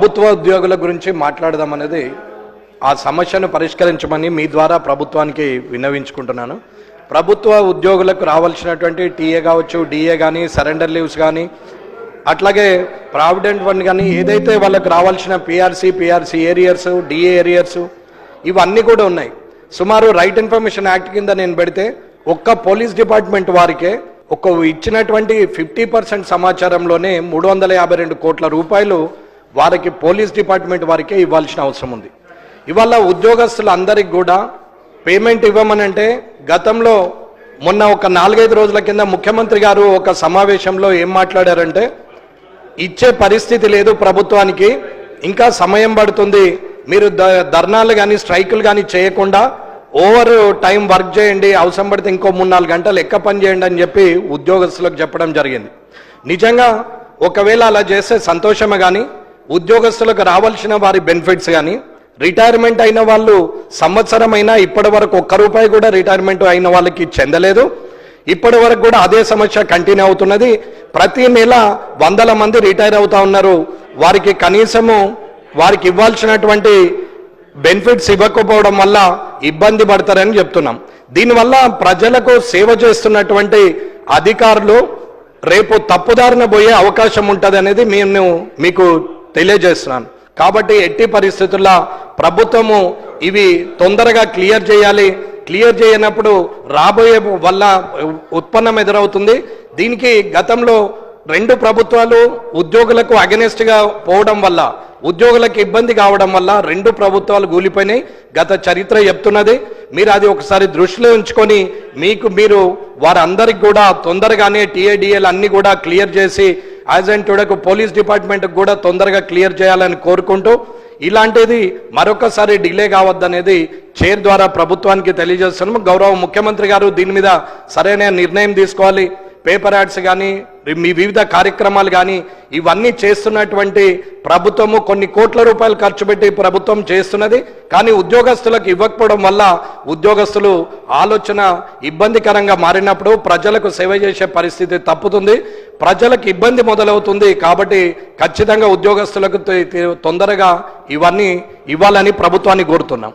ప్రభుత్వ ఉద్యోగుల గురించి మాట్లాడదాం అనేది ఆ సమస్యను పరిష్కరించమని మీ ద్వారా ప్రభుత్వానికి విన్నవించుకుంటున్నాను. ప్రభుత్వ ఉద్యోగులకు రావాల్సినటువంటి టీఏ కావచ్చు డిఏ కానీ సరెండర్ లీవ్స్ కానీ అట్లాగే ప్రావిడెంట్ ఫండ్ కానీ ఏదైతే వాళ్ళకి రావాల్సిన PRC PRC arrears DA arrears ఇవన్నీ కూడా ఉన్నాయి. సుమారు రైట్ ఇన్ఫర్మేషన్ యాక్ట్ కింద నేను పెడితే ఒక్క పోలీస్ డిపార్ట్మెంట్ వారికే ఒక ఇచ్చినటువంటి ఫిఫ్టీ పర్సెంట్ సమాచారంలోనే మూడు వందల యాభై రెండు కోట్ల రూపాయలు వారికి పోలీస్ డిపార్ట్మెంట్ వారికే ఇవ్వాల్సిన అవసరం ఉంది. ఇవాళ ఉద్యోగస్తులందరికి కూడా పేమెంట్ ఇవ్వమనంటే గతంలో మొన్న ఒక నాలుగైదు రోజుల కింద ముఖ్యమంత్రి గారు ఒక సమావేశంలో ఏం మాట్లాడారంటే ఇచ్చే పరిస్థితి లేదు ప్రభుత్వానికి ఇంకా సమయం పడుతుంది మీరు ద- ధర్నాలు కానీ స్ట్రైకులు కానీ చేయకుండా ఓవర్ టైం వర్క్ చేయండి అవసరం పడితే ఇంకో మూడు నాలుగు గంటలు ఎక్క పని చేయండి అని చెప్పి ఉద్యోగస్తులకు చెప్పడం జరిగింది. నిజంగా ఒకవేళ అలా చేస్తే సంతోషమే కానీ ఉద్యోగస్తులకు రావాల్సిన వారి బెనిఫిట్స్ కానీ రిటైర్మెంట్ అయిన వాళ్ళు సంవత్సరమైనా ఇప్పటి వరకు ఒక్క రూపాయి కూడా రిటైర్మెంట్ అయిన వాళ్ళకి చెందలేదు. ఇప్పటి వరకు కూడా అదే సమస్య కంటిన్యూ అవుతున్నది. ప్రతి నెల వందల మంది రిటైర్ అవుతా ఉన్నారు. వారికి కనీసము వారికి ఇవ్వాల్సినటువంటి బెనిఫిట్స్ ఇవ్వకపోవడం వల్ల ఇబ్బంది పడతారని చెప్తున్నాం. దీనివల్ల ప్రజలకు సేవ చేస్తున్నటువంటి అధికారులు రేపు తప్పుదారిన పోయే అవకాశం ఉంటుంది అనేది నేను మీకు తెలియజేస్తున్నాను. కాబట్టి ఎట్టి పరిస్థితుల్లో ప్రభుత్వము ఇవి తొందరగా క్లియర్ చేయాలి. క్లియర్ చేయనప్పుడు రాబోయే వల్ల ఉత్పన్నం ఎదురవుతుంది. దీనికి గతంలో రెండు ప్రభుత్వాలు ఉద్యోగులకు అగెనిస్ట్గా పోవడం వల్ల ఉద్యోగులకు ఇబ్బంది కావడం వల్ల రెండు ప్రభుత్వాలు కూలిపోయినాయి. గత చరిత్ర చెప్తున్నది. మీరు అది ఒకసారి దృష్టిలో ఉంచుకొని మీకు మీరు వారందరికి కూడా తొందరగానే టీఏడిఎల్ అన్ని కూడా క్లియర్ చేసి యాజ్ అండ్ టుడకు పోలీస్ డిపార్ట్మెంట్ కూడా తొందరగా క్లియర్ చేయాలని కోరుకుంటూ ఇలాంటిది మరొకసారి డిలే కావద్దనేది చైర్ ద్వారా ప్రభుత్వానికి తెలియజేస్తున్నాము. గౌరవ ముఖ్యమంత్రి గారు దీని మీద సరైన నిర్ణయం తీసుకోవాలి. పేపర్ యాడ్స్ కానీ మీ వివిధ కార్యక్రమాలు కానీ ఇవన్నీ చేస్తున్నటువంటి ప్రభుత్వము కొన్ని కోట్ల రూపాయలు ఖర్చు పెట్టి ప్రభుత్వం చేస్తున్నది. కానీ ఉద్యోగస్తులకు ఇవ్వకపోవడం వల్ల ఉద్యోగస్తులు ఆలోచన ఇబ్బందికరంగా మారినప్పుడు ప్రజలకు సేవ చేసే పరిస్థితి తప్పుతుంది. ప్రజలకు ఇబ్బంది మొదలవుతుంది కాబట్టి ఖచ్చితంగా ఉద్యోగస్తులకు తొందరగా ఇవన్నీ ఇవ్వాలని ప్రభుత్వాన్ని కోరుతున్నాం.